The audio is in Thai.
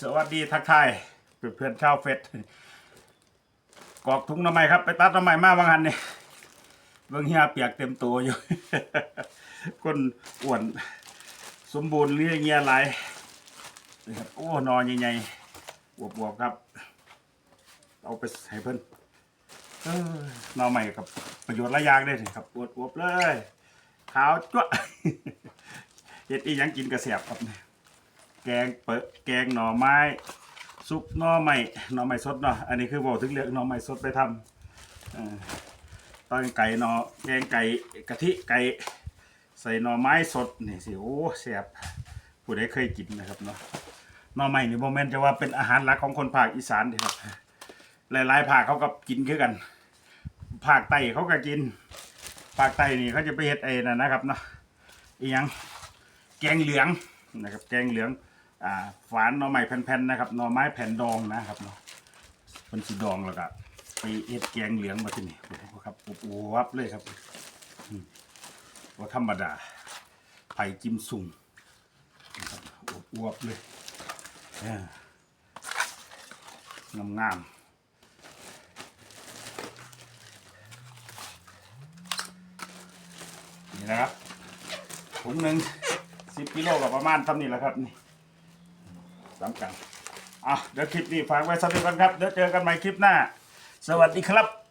สวัสดีทักทายเพื่อนๆชาวเฟสกรอกถุงหน้ำไมครับ ไปตัดหน้ำไม้มาบางอันเนี่ยเบื้องเฮียเปียกเต็มตัวอยู่ก้นอ้วน สมบูรณ์เรียเงียหลายนี่ครับโอ้นอนใหญ่ๆบวบๆครับ เอาไปให้เพิ่นเออหนใหม่กับประโยชน์หลายอย่างได้เลยครับอวบๆเลยขาวจ้วเฮ็ดอีหยังกินกระเสียบครับเนี่ย แกงเปอะแกงหน่อไม้ซุปหน่อไม้หน่อไม้สดเนาะอันนี้คือบอกถึงเรื่องหน่อไม้สดไปทำเอ่อตอนไก่หน่อแกงไก่กะทิไก่ใส่หน่อไม้สดนี่สิโอ้แซ่บผู้ใดเคยกินนะครับเนาะหน่อไม้นี่โมเมนต์จะว่าเป็นอาหารหลักของคนภาคอีสานเด้ครับหลายๆภาคเขาก็กินคือกันภาคใต้เขาก็กินภาคใต้นี่เขาจะไปเฮ็ดไอ้นั่นนะครับเนาะอีหยังแกงเหลืองนะครับ แกงเหลือง อ่าฝานหน่อไม้แผ่นๆนะครับหน่อไม้แผ่นดองนะครับเนาะเป็นสีดองแล้วก็ไปเอ็ดแกงเหลืองมาที่นี่โอ้โหครับอบอวบเลยครับอืมว่าธรรมดาไผ่จิ้มสุ่มอบอวบเลยเอองามๆนี่นะครับถุงหนึ่งสิบกิโลกับประมาณท่นี้แหละครับนี่ สำคัญอะเดี๋ยวคลิปนี้ฝากไว้สักนิดก่อนครับ เดี๋ยวเจอกันใหม่คลิปหน้า สวัสดีครับ